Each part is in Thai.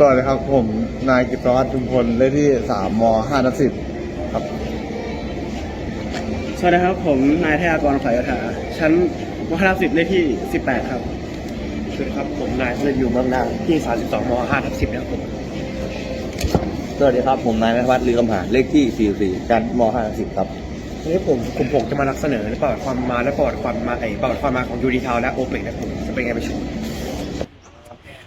สวัสดีครับ ผมนายกิตวัฒน์ชุมพลเลขที่สามมห้าทับสิบครับ สวัสดีครับ ผมนายทยากรขอยถาชั้นมหาสิบเลขที่สิบแปดครับ สวัสดีครับ ผมนายเลิศอยู่เมืองนางที่32ม5ทับ10นะครับผมสวัสดีครับ ผมนายนวัฒน์ลือกำหาเลขที่สี่สี่ชั้นมห้าทับสิบครับวันนี้ผมผมผมจะมานักเสนอประวัติความมาและประวัติความมาไอประวัติความมาของยูดีทาวและโอเปกนะครับผมจะเป็นไงไปชม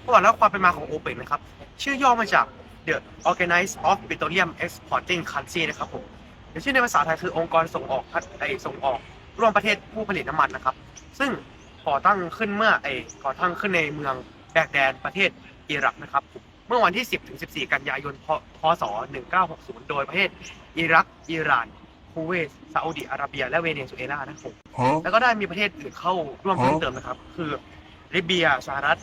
ประวัติและความเป็นมาของโอเปกนะครับ ชื่อย่อมาจาก The Organized of Petroleum Exporting Country นะครับผมหรือชื่อในภาษาไทยคือองค์กรส่งออกพัฒไอส่งออกร่วมประเทศผู้ผลิตน้ำมันนะครับ ซึ่งก่อตั้งขึ้นเมื่อไอก่อตั้งขึ้นในเมืองแบกแดนประเทศอิรักนะครับ เมื่อวันที่ 10ถึง14 กันยายนพพศ1960 โดยประเทศอิรัก อิหร่านคูเวตซาอุดิอาระเบีย และเวเนซุเอลานะครับผมแล้วก็ได้มีประเทศอื่นเข้าร่วมเพิ่มเติมนะครับ คือลิเบียสหรัฐ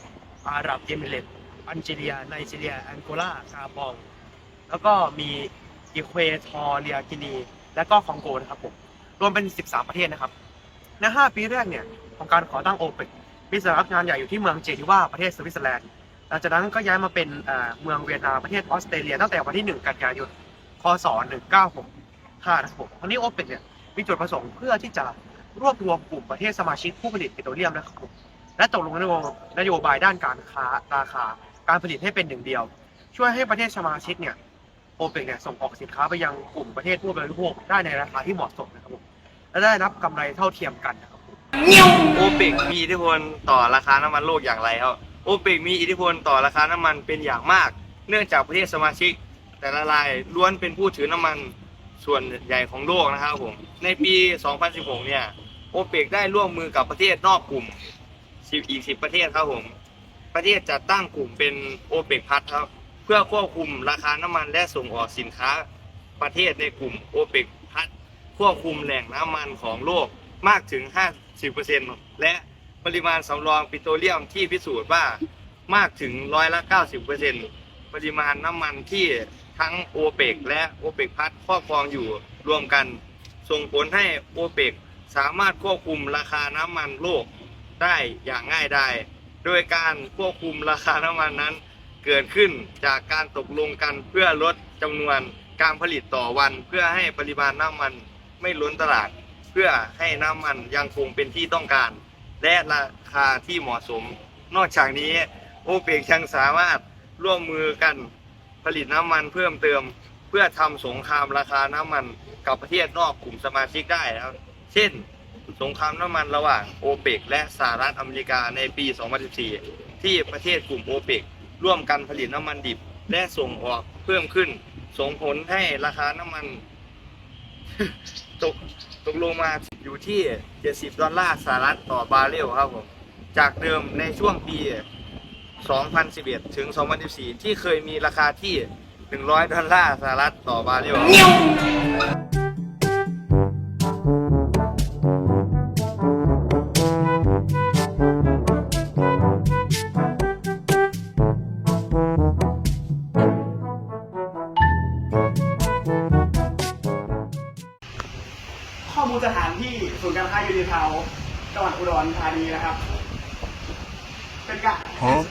อาหรับเอมิเรตส์ อัลจีเรียไนจีเรียแองโกลากาบอง แล้วก็มีอีควทอเรียกินี และก็คองโกนะครับผมรวมเป็น 13 ประเทศนะครับ ใน 5 ปีแรกเนี่ยของการขอตั้งโอเปกมีสำนักงานใหญ่อยู่ที่เมืองเจนีวาประเทศสวิตเซอร์แลนด์หลังจากนั้นก็ย้ายมาเป็นเมืองเวียนนาประเทศออสเตรเลียตั้งแต่วันที่ 1 กันยายนคศ1965นะครับผมวันนี้โอเปกเนี่ยมีจุดประสงค์เพื่อที่จะรวบรวมกลุ่มประเทศสมาชิกผู้ผลิตปิโตรเลียมนะครับผมและตกลงนโยบายด้านการค้าราคา การผลิตให้เป็นหนึ่งเดียว ช่วยให้ประเทศสมาชิกเนี่ยโอเปกเนี่ยส่งออกสินค้าไปยังกลุ่มประเทศผู้บริโภคได้ในราคาที่เหมาะสมนะครับผมและได้รับกำไรเท่าเทียมกันนะครับโอเปกมีอิทธิพลต่อราคาน้ำมันโลกอย่างไรครับโอเปกมีอิทธิพลต่อราคาน้ำมันเป็นอย่างมาก เนื่องจากประเทศสมาชิก แต่ละรายล้วนเป็นผู้ถือน้ำมันส่วนใหญ่ของโลกนะครับผม ในปี 2016 เนี่ย โอเปกได้ร่วมมือกับประเทศนอกกลุ่ม 10 อีก 10 ประเทศครับผม ประเทศจัดตั้งกลุ่มเป็นโอเปกพัทครับ เพื่อควบคุมราคาน้ำมันและส่งออกสินค้า ประเทศในกลุ่มโอเปกพัทควบคุมแหล่งน้ำมันของโลกมากถึง 50%และปริมาณสำรองปิโตรเลียมที่พิสูจน์ว่ามากถึงร้อยละ 90%ปริมาณน้ำมันที่ทั้งโอเปกและโอเปกพัทครอบครองอยู่รวมกัน ส่งผลให้โอเปกสามารถควบคุมราคาน้ำมันโลกได้อย่างง่ายดาย โดยการควบคุมราคาน้ำมันนั้น เกิดขึ้นจากการตกลงกันเพื่อลดจำนวนการผลิตต่อวัน เพื่อให้ปริมาณน้ำมันไม่ล้นตลาด เพื่อให้น้ำมันยังคงเป็นที่ต้องการ และราคาที่เหมาะสม นอกจากนี้โอเปกยังสามารถร่วมมือกันผลิตน้ำมันเพิ่มเติม เพื่อทำสงครามราคาน้ำมันกับประเทศนอกกลุ่มสมาชิกได้นะครับเช่น สงครามน้ำมันระหว่างโอเปกและสหรัฐอเมริกาในปี 2014 ที่ประเทศกลุ่มโอเปกร่วมกันผลิตน้ำมันดิบ และส่งออกเพิ่มขึ้น ส่งผลให้ราคาน้ำมัน ตกตกลงมาอยู่ที่ 70 ดอลลาร์สหรัฐต่อบาร์เรลครับผมจากเดิมในช่วงปี 2011 ถึง 2014 ที่เคยมีราคาที่ 100 ดอลลาร์สหรัฐต่อบาร์เรล ข้อมูลสถานที่ศูนย์การค้ายูนิทาวน์จังหวัดอุดรธานีนะครับ เป็นการ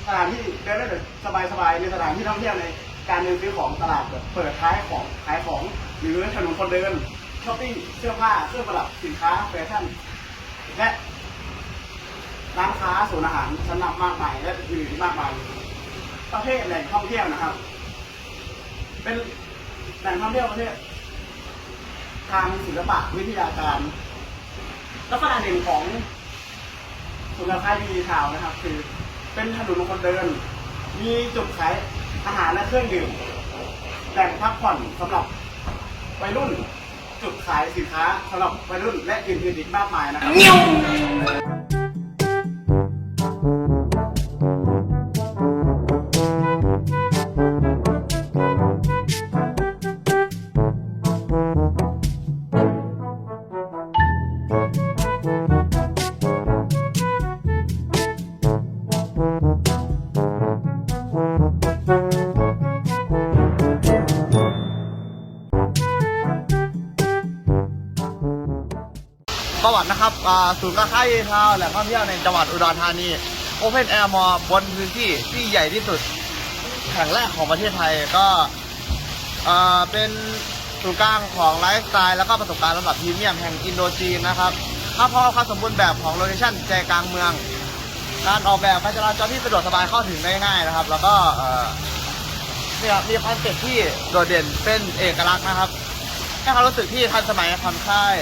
สถานที่เดินได้แบบสบายๆในสถานที่ท่องเที่ยวในการเดินซื้อของตลาดแบบเปิดท้ายของขายของหรือถนนคนเดินช้อปปิ้งเสื้อผ้าเครื่องประดับสินค้าแฟชั่นและร้านค้าศูนย์อาหารชั้นนำมากมายและอื่นๆมากมายประเภทแหล่งท่องเที่ยวนะครับ เป็นแหล่งท่องเที่ยวประเภท ทางศิลปะวิทยาการ ลักษณะเด่นของสุนทรค่าดีทาวน์นะครับ คือเป็นถนนคนเดิน มีจุดขายอาหารและเครื่องดื่มแหล่งพักผ่อนสำหรับวัยรุ่น จุดขายสินค้าสำหรับวัยรุ่นและอื่นๆอีกมากมายนะครับ ประวัตินะครับศูนย์การค้าเยทาวน์แหล่งท่องเที่ยวในจังหวัดอุดรธานีโอเพนแอร์มอบนพื้นที่ที่ใหญ่ที่สุดแห่งแรกของประเทศไทยก็เป็นศูนย์กลางของไลฟ์สไตล์แล้วก็ประสบการณ์ระดับพรีเมียมแห่งอินโดจีนนะครับถ้าพร้อความสมบูรณ์แบบของโลเคชั่นใจกลางเมือง การออกแบบการจราจรที่สะดวกสบายเข้าถึงได้ง่ายนะครับ แล้วก็เอ่อเนี่ยมีคอนเซ็ปต์ที่โดดเด่นเป็นเอกลักษณ์นะครับให้ความรู้สึกที่ทันสมัยผ่อนคลาย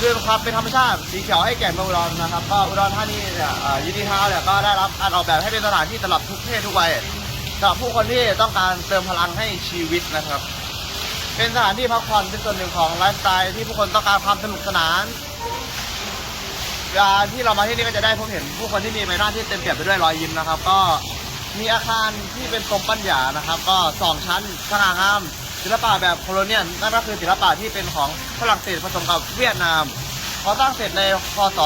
คือความเป็นธรรมชาติสีเขียวให้แก่เมืองอุดรนะครับ ก็อุดรธานีเนี่ยยูนิทาวน์เนี่ยก็ได้รับการออกแบบให้เป็นสถานที่สำหรับทุกเพศทุกวัยสำหรับผู้คนที่ต้องการเติมพลังให้ชีวิตนะครับ เป็นสถานที่พักผ่อนเป็นส่วนหนึ่งของไลฟ์สไตล์ที่ผู้คนต้องการความสนุกสนานเวลาที่เรามาที่นี่ก็จะได้พบเห็นผู้คนที่มีใบหน้าที่เต็มเปี่ยมไปด้วยรอยยิ้มนะครับ ก็มีอาคารที่เป็นทรงปัญญานะครับ ก็สองชั้นสง่างาม ศิลปะแบบโคโลเนียลนั่นก็คือศิลปะที่เป็นของฝรั่งเศสผสมกับเวียดนามพอสร้างเสร็จในพศ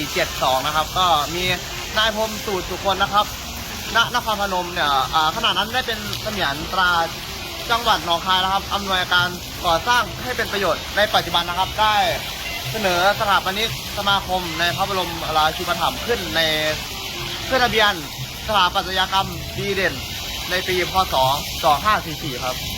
2472 นะครับ ก็มีนายพรมสูตรสุคนนะครับณนครพนมเนี่ยอ่าขณะนั้นได้เป็นเสมียนตราจังหวัดหนองคายนะครับอำนวยการก่อสร้างให้เป็นประโยชน์ในปัจจุบันนะครับ ได้เสนอสถาปนิกสมาคมในพระบรมราชูปถัมภ์ขึ้นในขึ้นทะเบียนสถาปัตยกรรมดีเด่น ในปีพศ 2544 ครับ